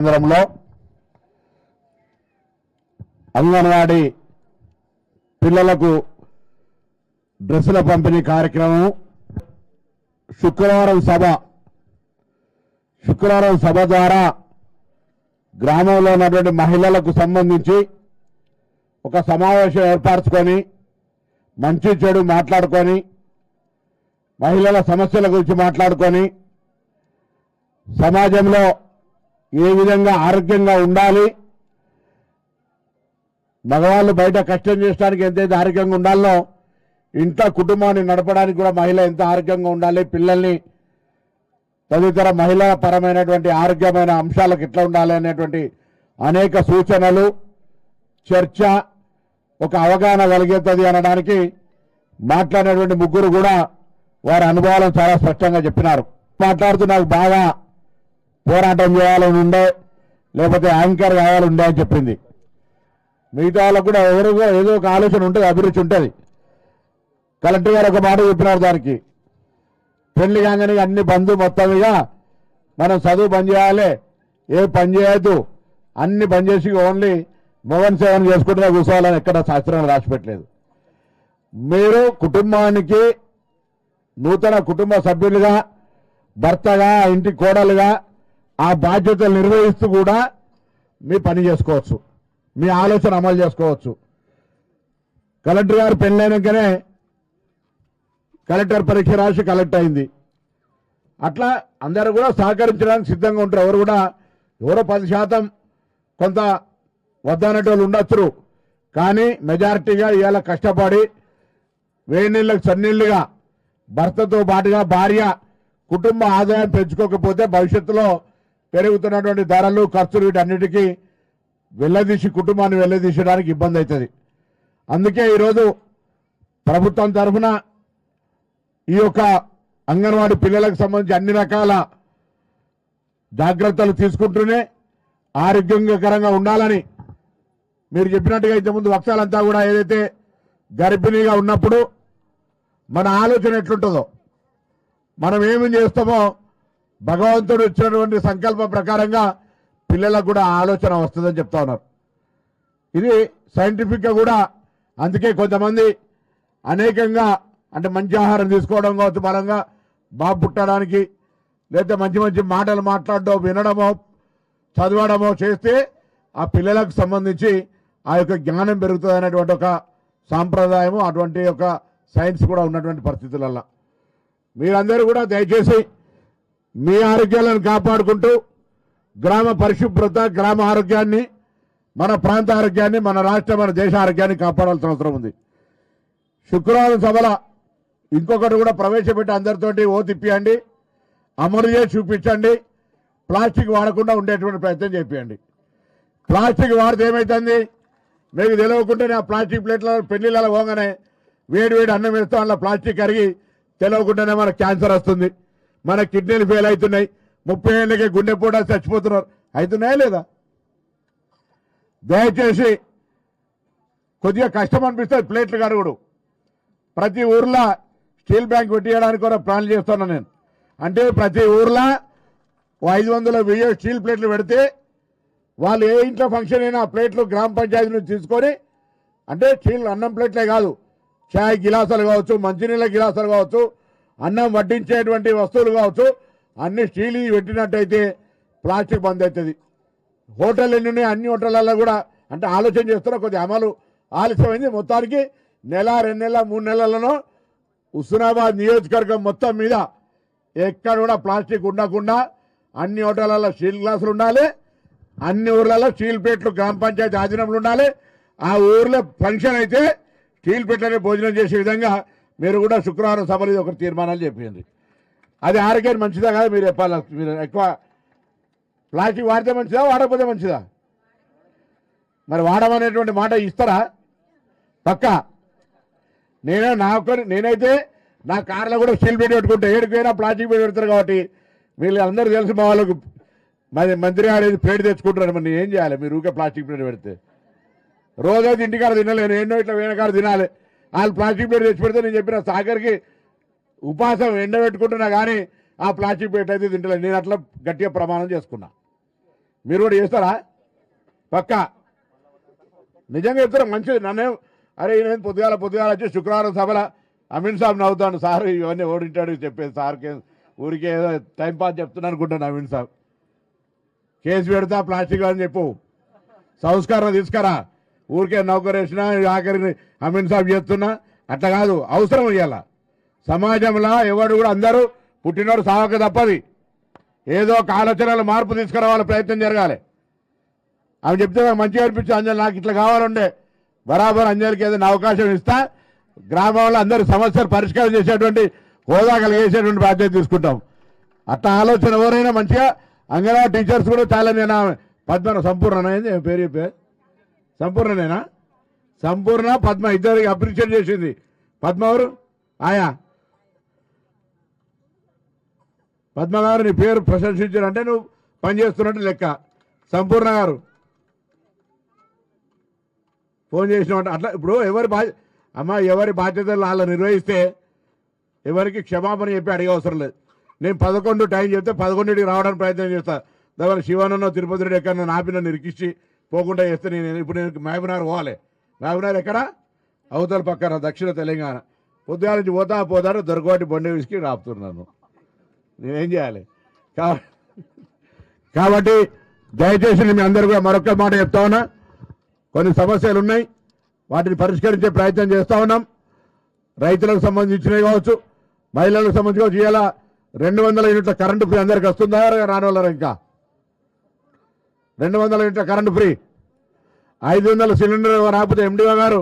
కేంద్రంలో అంగన్వాడీ పిల్లలకు డ్రెస్సుల పంపిణీ కార్యక్రమం శుక్రవారం సభ. శుక్రవారం సభ ద్వారా గ్రామంలో ఉన్నటువంటి మహిళలకు సంబంధించి ఒక సమావేశం ఏర్పరచుకొని మంచి చెడు మాట్లాడుకొని మహిళల సమస్యల గురించి మాట్లాడుకొని సమాజంలో ఏ విధంగా ఆరోగ్యంగా ఉండాలి? మగవాళ్ళు బయట కష్టం చేయడానికి ఎంతైతే ఆరోగ్యంగా ఉండాలో ఇంట్లో కుటుంబాన్ని నడపడానికి కూడా మహిళ ఎంత ఆరోగ్యంగా ఉండాలి పిల్లల్ని తదితర మహిళా పరమైనటువంటి ఆరోగ్యమైన అంశాలకు ఎట్లా ఉండాలి అనేటువంటి అనేక సూచనలు చర్చ ఒక అవగాహన కలిగేస్తుంది అనడానికి మాట్లాడినటువంటి ముగ్గురు కూడా వారి అనుభవాలను చాలా స్పష్టంగా చెప్పినారు. మాట్లాడుతూ నాకు బాగా పోరాటం చేయాలని ఉండే లేకపోతే యాంకర్ కావాలని ఉండే అని చెప్పింది. మిగతా వాళ్ళకు కూడా ఎవరు ఏదో ఒక ఆలోచన ఉంటుంది అభిరుచి ఉంటుంది. కలెక్టర్ గారు ఒక మాట చెప్పినారు దానికి. పెళ్ళి కాగానే అన్ని బంధు మొత్తంగా మనం చదువు పని చేయాలి ఏ పని చేయొద్దు. అన్ని పని చేసి ఓన్లీ మోహన్ సేవను చేసుకుంటున్నా కూర్చోవాలని ఎక్కడ శాస్త్రంలో రాసిపెట్టలేదు. మీరు కుటుంబానికి నూతన కుటుంబ సభ్యులుగా భర్తగా ఇంటి కోడలుగా ఆ బాధ్యతలు నిర్వహిస్తూ కూడా మీ పని చేసుకోవచ్చు. మీ ఆలోచన అమలు చేసుకోవచ్చు. కలెక్టర్ గారు పెళ్ళైనాకనే కలెక్టర్ పరీక్ష రాసి కలెక్ట్ అయింది. అట్లా అందరూ కూడా సహకరించడానికి సిద్ధంగా ఉంటారు. ఎవరు కూడా ఎవరో పది శాతం కొంత వద్దనేటోళ్ళు ఉండొచ్చు. కానీ మెజారిటీగా ఇవాళ కష్టపడి వేడి నీళ్ళకు చన్నీళ్ళుగా భర్తతో పాటుగా భార్య కుటుంబ ఆదాయం పెంచుకోకపోతే భవిష్యత్తులో పెరుగుతున్నటువంటి ధరలు ఖర్చులు వీటన్నిటికీ వెళ్ళదీసి కుటుంబాన్ని వెళ్ళదీసడానికి ఇబ్బంది అవుతుంది. అందుకే ఈరోజు ప్రభుత్వం తరఫున ఈ యొక్క అంగన్వాడీ పిల్లలకు సంబంధించి అన్ని రకాల జాగ్రత్తలు తీసుకుంటూనే ఆరోగ్యకరంగా ఉండాలని మీరు చెప్పినట్టుగా ఇంతకుముందు వక్షాలంతా కూడా ఏదైతే గర్భిణీగా ఉన్నప్పుడు మన ఆలోచన ఎట్లుంటుందో మనం ఏమి చేస్తామో భగవంతుడు ఇచ్చినటువంటి సంకల్పం ప్రకారంగా పిల్లలకు కూడా ఆలోచన వస్తుందని చెప్తా ఉన్నారు. ఇది సైంటిఫిక్గా కూడా అందుకే కొంతమంది అనేకంగా అంటే మంచి ఆహారం తీసుకోవడం కావచ్చు బలంగా బాబు పుట్టడానికి లేదా మంచి మంచి మాటలు మాట్లాడడం వినడమో చదవడమో చేస్తే ఆ పిల్లలకు సంబంధించి ఆ యొక్క జ్ఞానం పెరుగుతుంది అనేటువంటి ఒక సాంప్రదాయము అటువంటి ఒక సైన్స్ కూడా ఉన్నటువంటి పరిస్థితులల్లో. మీరందరూ కూడా దయచేసి మీ ఆరోగ్యాలను కాపాడుకుంటూ గ్రామ పరిశుభ్రత గ్రామ ఆరోగ్యాన్ని మన ప్రాంత ఆరోగ్యాన్ని మన రాష్ట్ర మన దేశ ఆరోగ్యాన్ని కాపాడాల్సిన అవసరం ఉంది. శుక్రవారం సభల ఇంకొకటి కూడా ప్రవేశపెట్టి అందరితోటి ఓ తిప్పియండి అమలు చేసి చూపించండి ప్లాస్టిక్ వాడకుండా ఉండేటువంటి ప్రయత్నం చేపియండి. ప్లాస్టిక్ వాడితే ఏమవుతుంది మీకు తెలియకుండానే ఆ ప్లాస్టిక్ ప్లేట్ల పెళ్ళిళ్ళ పోగానే వేడి వేడి అన్నం వేస్తాం అలా ప్లాస్టిక్ కరిగి తెలియకుండానే మనకు క్యాన్సర్ వస్తుంది. మన కిడ్నీలు ఫెయిల్ అవుతున్నాయి. ముప్పై ఏళ్ళకే గుండెపోట చచ్చిపోతున్నారు. అవుతున్నాయా లేదా? దయచేసి కొద్దిగా కష్టం అనిపిస్తుంది ప్లేట్లు కడుగుడు. ప్రతి ఊర్లో స్టీల్ బ్యాంక్ పెట్టియడానికి కూడా ప్లాన్ చేస్తున్నా నేను. అంటే ప్రతి ఊర్లో ఐదు వందల వెయ్యి స్టీల్ ప్లేట్లు పెడితే వాళ్ళు ఏ ఇంట్లో ఫంక్షన్ అయినా ప్లేట్లు గ్రామ పంచాయతీ నుంచి తీసుకొని అంటే స్టీల్ అన్నం ప్లేట్లే కాదు చాయ్ గిలాసాలు కావచ్చు మంచినీళ్ళ గిలాసాలు కావచ్చు అన్నం వడ్డించేటువంటి వస్తువులు కావచ్చు అన్ని స్టీల్ పెట్టినట్టయితే ప్లాస్టిక్ బంద్ అవుతుంది. హోటల్ ఎన్ని ఉన్నాయి? అన్ని హోటళ్ళల్లో కూడా అంటే ఆలోచన చేస్తున్నా కొద్దిగా అమలు ఆలస్యమైంది. మొత్తానికి నెల రెండు నెలల మూడు నెలలను హుస్నాబాద్ నియోజకవర్గం మొత్తం మీద ఎక్కడ కూడా ప్లాస్టిక్ ఉండకుండా అన్ని హోటళ్ళల్లో స్టీల్ గ్లాసులు ఉండాలి అన్ని ఊర్లలో స్టీల్ ప్లేట్లు గ్రామ పంచాయతీ ఆధీనంలో ఉండాలి. ఆ ఊర్లో ఫంక్షన్ అయితే స్టీల్ ప్లేట్లనే భోజనం చేసే విధంగా మీరు కూడా శుక్రవారం సభలో ఇది ఒక తీర్మానాలు చెప్పింది. అది ఆరోగ్యానికి మంచిదా కదా మీరు చెప్పాలి? మీరు ఎక్కువ ప్లాస్టిక్ వాడితే మంచిదా వాడకపోతే మంచిదా? మరి వాడమనేటువంటి మాట ఇస్తారా? పక్క? నేనే నాకు నేనైతే నా కార్లో కూడా స్టీల్ పెట్టి పెట్టుకుంటే ఏడుకైనా ప్లాస్టిక్ పెట్టి పెడతారు కాబట్టి వీళ్ళు అందరూ తెలుసు మా వాళ్ళకు మరి మంత్రి ఆడేది ప్లేట్ తెచ్చుకుంటారు మరి నేను ఏం చేయాలి? మీరు ఊకే ప్లాస్టిక్ ప్లేట్ పెడితే. రోజైతే ఇంటికాడ తినలేను ఎన్నో ఇట్లా వేనకాడ తినాలి. వాళ్ళు ప్లాస్టిక్ ప్లేట్ తెచ్చి పెడితే నేను చెప్పిన సాగర్కి ఉపాసం ఎండబెట్టుకుంటున్నా కానీ ఆ ప్లాస్టిక్ ప్లేట్ అయితే తింటలేదు. నేను అట్లా గట్టిగా ప్రమాణం చేసుకున్నా. మీరు కూడా చేస్తారా? పక్కా. నిజంగా చెప్తారా మంచిది. నన్నే అరే నేను పొద్దుగాల పొద్దుగాల వచ్చి శుక్రవారం సభలో అమీన్ సాబ్ నవ్వుతాను సార్ ఇవన్నీ ఓడింటాడు చెప్పేది సార్కి ఊరికే ఏదో టైం పాస్ చెప్తున్నాను అనుకుంటాను అమీన్ సాబ్. కేసు పెడతా ప్లాస్టిక్ అని చెప్పు. సంస్కారం తీసుకురా. ఊరికే నౌకరేసిన ఆఖరిని అమీన్ సాబ్ చేస్తున్నా? అట్లా కాదు అవసరం ఇవ్వాల సమాజంలో ఎవడు కూడా అందరూ పుట్టినోడు సావక తప్పది. ఏదో ఒక ఆలోచనలు మార్పు తీసుకురావాల ప్రయత్నం జరగాలి. ఆమె చెప్తే నాకు మంచిగా అనిపించు అంజలి నాకు ఇట్లా కావాలండే బరాబర్ అంజలికి ఏదైనా అవకాశం ఇస్తా. గ్రామంలో అందరి సమస్యలు పరిష్కారం చేసేటువంటి హోదా కలిగేసేటువంటి బాధ్యత తీసుకుంటాం. అట్లా ఆలోచన ఎవరైనా మంచిగా అంగన్వాడీ టీచర్స్ కూడా చాలా నేను పద్మ సంపూర్ణ పేరు చెప్పే? సంపూర్ణనేనా? సంపూర్ణ పద్మ ఇద్దరికి అప్రిషియేట్ చేసింది. పద్మ ఎవరు? ఆయా. పద్మ గారు నీ పేరు ప్రశంసించారు అంటే నువ్వు పనిచేస్తున్నట్టు లెక్క. సంపూర్ణ గారు. ఫోన్ చేసిన అట్లా ఇప్పుడు ఎవరి బా అమ్మ ఎవరి బాధ్యతలు వాళ్ళు నిర్వహిస్తే ఎవరికి క్షమాపణ చెప్పి అడిగే అవసరం లేదు. నేను పదకొండు టైం చెప్తే పదకొండుకి రావడానికి ప్రయత్నం చేస్తాను దాని శివానన్న తిరుపతి రెడ్డి ఎక్కడ నన్ను ఆపి నన్ను ఇరికిచ్చి పోకుండా చేస్తే నేను ఇప్పుడు నేను మహబూబ్నగర్ పోవాలి. మహబూబ్నగర్ ఎక్కడ? అవతల పక్కన దక్షిణ తెలంగాణ. ఉదయం నుంచి పోతా పోతాడు దొరకవాటి బొండ విసికి రాపుతున్నాను. నేనేం చేయాలి? కా- కాబట్టి దయచేసి మీ అందరు కూడా మరొక మాట చెప్తా ఉన్నా. కొన్ని సమస్యలు ఉన్నాయి. వాటిని పరిష్కరించే ప్రయత్నం చేస్తా ఉన్నాం. రైతులకు సంబంధించినవి కావచ్చు మహిళలకు సంబంధించి కావచ్చు. ఇలా రెండు వందల యూనిట్ల కరెంటు ఫ్రీ అందరికి వస్తుందా? రాని వాళ్ళరా ఇంకా? రెండు వందల యూనిట్ల కరెంటు ఫ్రీ ఐదు వందల సిలిండర్ రాకపోతే ఎండిఓ గారు?